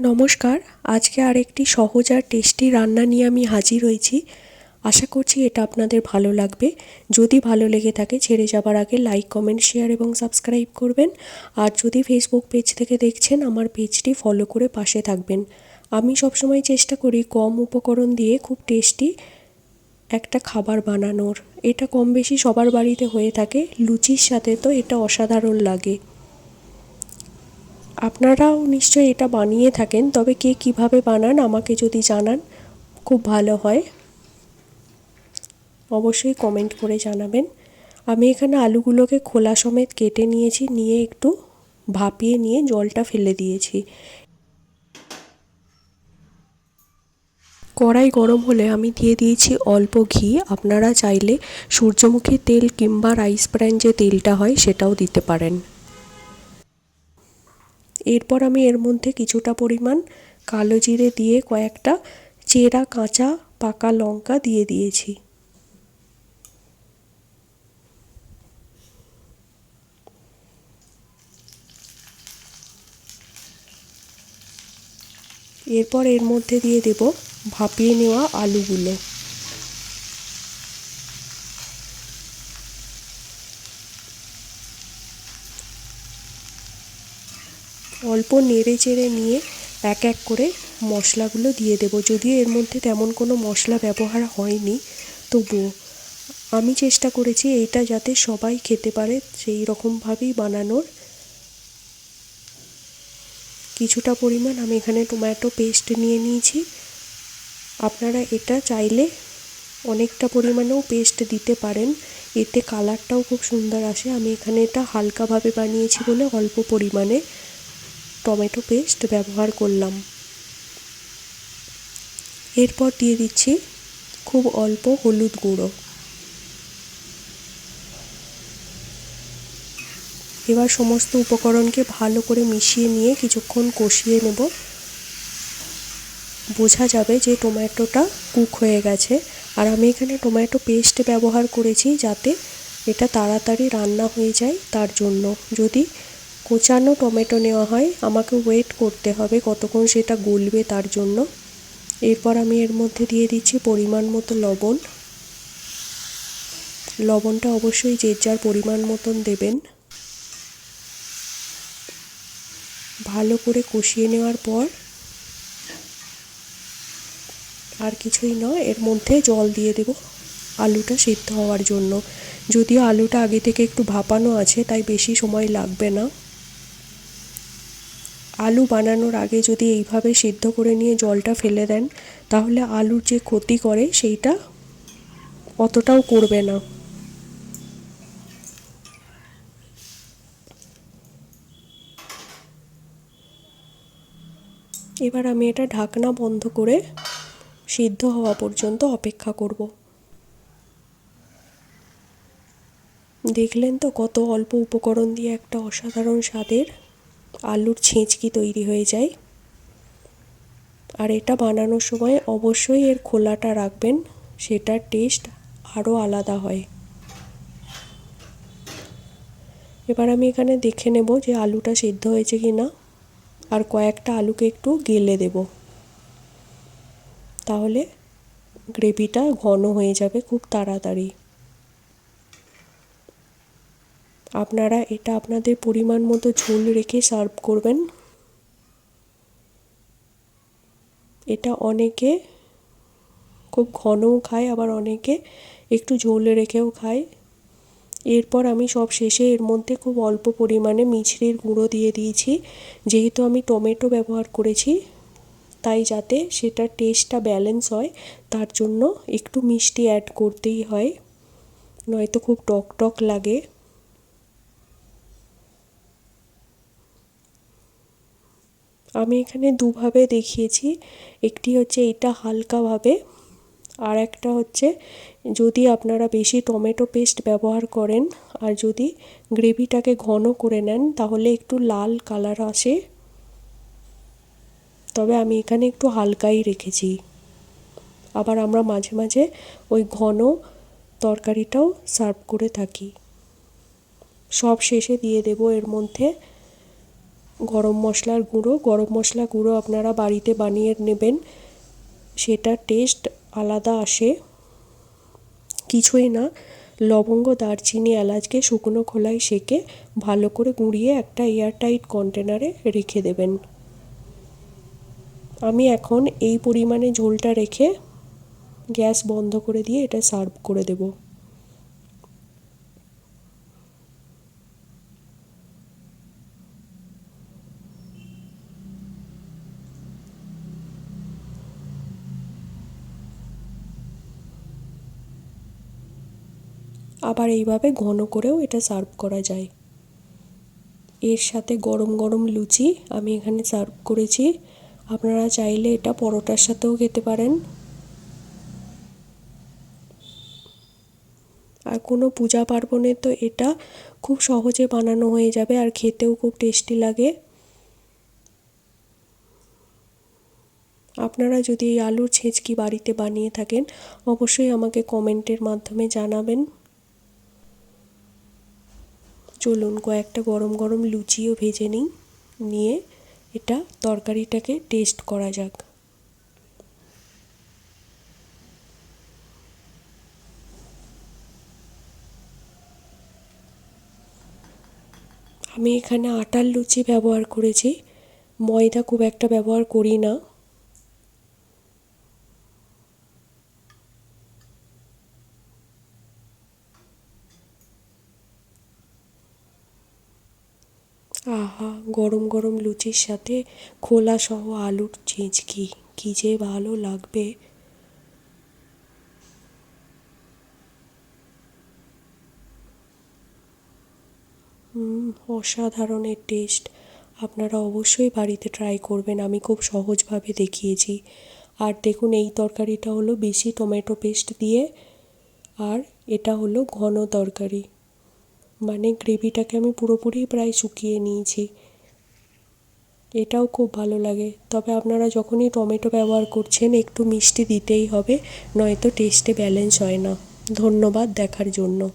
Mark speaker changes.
Speaker 1: নমস্কার, আজকে আরেকটি সহজ আর টেস্টি রান্না নিয়ে আমি হাজির হয়েছি। আশা করছি এটা আপনাদের ভালো লাগবে। যদি ভালো লেগে থাকে, ছেড়ে যাবার আগে লাইক কমেন্ট শেয়ার এবং সাবস্ক্রাইব করবেন। আর যদি ফেসবুক পেজ থেকে দেখছেন, আমার পেজটি ফলো করে পাশে থাকবেন। আমি সবসময় চেষ্টা করি কম উপকরণ দিয়ে খুব টেস্টি একটা খাবার বানানোর। এটা কম বেশি সবার বাড়িতে হয়ে থাকে, লুচির সাথে তো এটা অসাধারণ লাগে। আপনারাও নিশ্চয়ই এটা বানিয়ে থাকেন, তবে কে কীভাবে বানান আমাকে যদি জানান, খুব ভালো হয়। অবশ্যই কমেন্ট করে জানাবেন। আমি এখানে আলুগুলোকে খোলা সমেত কেটে নিয়েছি, নিয়ে একটু ভাপিয়ে নিয়ে জলটা ফেলে দিয়েছি। কড়াই গরম হলে আমি দিয়ে দিয়েছি অল্প ঘি। আপনারা চাইলে সূর্যমুখী তেল কিংবা রাইস ব্র্যান যে তেলটা হয় সেটাও দিতে পারেন। এরপর আমি এর মধ্যে কিছুটা পরিমাণ কালো জিরে দিয়ে কয়েকটা চেরা, কাঁচা, পাকা লঙ্কা দিয়ে দিয়েছি। এরপর এর মধ্যে দিয়ে দেব ভাপিয়ে নেওয়া আলুগুলো। অল্প নেড়ে চেড়ে নিয়ে এক এক করে মশলাগুলো দিয়ে দেব। যদিও এর মধ্যে তেমন কোনো মশলা ব্যবহার হয়নি, তবুও আমি চেষ্টা করেছি এইটা যাতে সবাই খেতে পারে সেই রকমভাবেই বানানোর। কিছুটা পরিমাণ আমি এখানে টমেটো পেস্ট নিয়ে নিয়েছি। আপনারা এটা চাইলে অনেকটা পরিমাণেও পেস্ট দিতে পারেন, এতে কালারটাও খুব সুন্দর আসে। আমি এখানে এটা হালকাভাবে বানিয়েছি বলে অল্প পরিমাণে। টমেটো পেস্ট ব্যবহার করলাম। এরপর দিয়ে দিচ্ছি খুব অল্প হলুদ গুঁড়ো। এবার সমস্ত উপকরণকে ভালো করে মিশিয়ে নিয়ে কিছুক্ষণ কষিয়ে নেব। বোঝা যাবে যে টমেটোটা কুক হয়ে গেছে। আর আমি এখানে টমেটো পেস্ট ব্যবহার করেছি যাতে এটা তাড়াতাড়ি রান্না হয়ে যায় তার জন্য। যদি কোচানো টমেটো নেওয়া হয়, আমাকে ওয়েট করতে হবে কতক্ষণ সেটা গলবে তার জন্য। এরপর আমি এর মধ্যে দিয়ে দিচ্ছি পরিমাণ মতো লবণ। লবণটা অবশ্যই যে যার পরিমাণ মতন দেবেন। ভালো করে কষিয়ে নেওয়ার পর আর কিছুই নয়, এর মধ্যে জল দিয়ে দেব আলুটা সিদ্ধ হওয়ার জন্য। যদিও আলুটা আগে থেকে একটু ভাপানো আছে, তাই বেশি সময় লাগবে না। আলু বানানোর আগে যদি এইভাবে সিদ্ধ করে নিয়ে জলটা ফেলে দেন, তাহলে আলুর যে ক্ষতি করে সেইটা অতটাও করবে না। এবার আমি এটা ঢাকনা বন্ধ করে সিদ্ধ হওয়া পর্যন্ত অপেক্ষা করব। দেখলেন তো কত অল্প উপকরণ দিয়ে একটা অসাধারণ স্বাদের আলুর ছেঁচকি তৈরি হয়ে যায়। আর এটা বানানোর সময় অবশ্যই এর খোলাটা রাখবেন, সেটার টেস্ট আরও আলাদা হয়। এবার আমি এখানে দেখে নেব যে আলুটা সিদ্ধ হয়েছে কি না আর কয়েকটা আলুকে একটু গেলে দেব। তাহলে গ্রেভিটা ঘন হয়ে যাবে খুব তাড়াতাড়ি। আপনারা এটা আপনাদের পরিমাণ মতো ঝোল রেখে সার্ভ করবেন। এটা অনেকে খুব ঘনও খায়, আবার অনেকে একটু ঝোল রেখেও খায়। এরপর আমি সব শেষে এর মধ্যে খুব অল্প পরিমাণে মিছরির গুঁড়ো দিয়ে দিয়েছি। যেহেতু আমি টমেটো ব্যবহার করেছি, তাই যাতে সেটার টেস্টটা ব্যালেন্স হয়, তার জন্য একটু মিষ্টি অ্যাড করতেই হয়। নয়তো খুব টক টক লাগে। আমি এখানে দুভাবে দেখিয়েছি। একটি হচ্ছে এটা হালকাভাবে আর একটা হচ্ছে যদি আপনারা বেশি টমেটো পেস্ট ব্যবহার করেন আর যদি গ্রেভিটাকে ঘন করে নেন তাহলে একটু লাল কালার আসে। তবে আমি এখানে একটু হালকাই রেখেছি। আবার আমরা মাঝে মাঝে ওই ঘন তরকারিটাও সার্ভ করে থাকি। সব শেষে দিয়ে দেব এর মধ্যে গরম মশলার গুঁড়ো। গরম মশলা গুঁড়ো আপনারা বাড়িতে বানিয়ে নেবেন। সেটা টেস্ট আলাদা আসে। কিছুই না। লবঙ্গ, দারচিনি, এলাচকে শুকনো খোলায় সেকে ভালো করে গুঁড়িয়ে একটা এয়ারটাইট কন্টেনারে রেখে দেবেন। আমি এখন এই পরিমাণে ঝোলটা রেখে গ্যাস বন্ধ করে দিয়ে এটা সার্ভ করে দেব। আবার এইভাবে ঘন করেও এটা সার্ভ করা যায়। এর সাথে গরম গরম লুচি আমি এখানে সার্ভ করেছি। আপনারা চাইলে এটা পরোটার সাথেও খেতে পারেন। আর কোনো পূজা পার্বণে তো এটা খুব সহজে বানানো হয়ে যাবে আর খেতেও খুব টেস্টি লাগে। আপনারা যদি এই আলুর ছেঁচকি বাড়িতে বানিয়ে থাকেন, অবশ্যই আমাকে কমেন্টের মাধ্যমে জানাবেন। চলুন কয়েকটা গরম গরম লুচিও ভেজে নিই, নিয়ে এটা তরকারিটাকে টেস্ট করা যাক। আমি এখানে আটার লুচি ব্যবহার করেছি, ময়দা খুব একটা ব্যবহার করি না। আহা, গরম গরম লুচির সাথে খোলা সহ আলুর ছেঁচকি কী? যে ভালো লাগবে। অসাধারণের টেস্ট। আপনারা অবশ্যই বাড়িতে ট্রাই করবেন, আমি খুব সহজভাবে দেখিয়েছি। আর দেখুন, এই তরকারিটা হলো বেশি টমেটো পেস্ট দিয়ে, আর এটা হলো ঘন তরকারি। মানে গ্রেভিটাকে আমি পুরোপুরি প্রায় শুকিয়ে নিয়েছি। এটাও খুব ভালো লাগে। তবে আপনারা যখনই টমেটো ব্যবহার করছেন, একটু মিষ্টি দিতেই হবে, নয়তো টেস্টে ব্যালেন্স হয় না। ধন্যবাদ দেখার জন্য।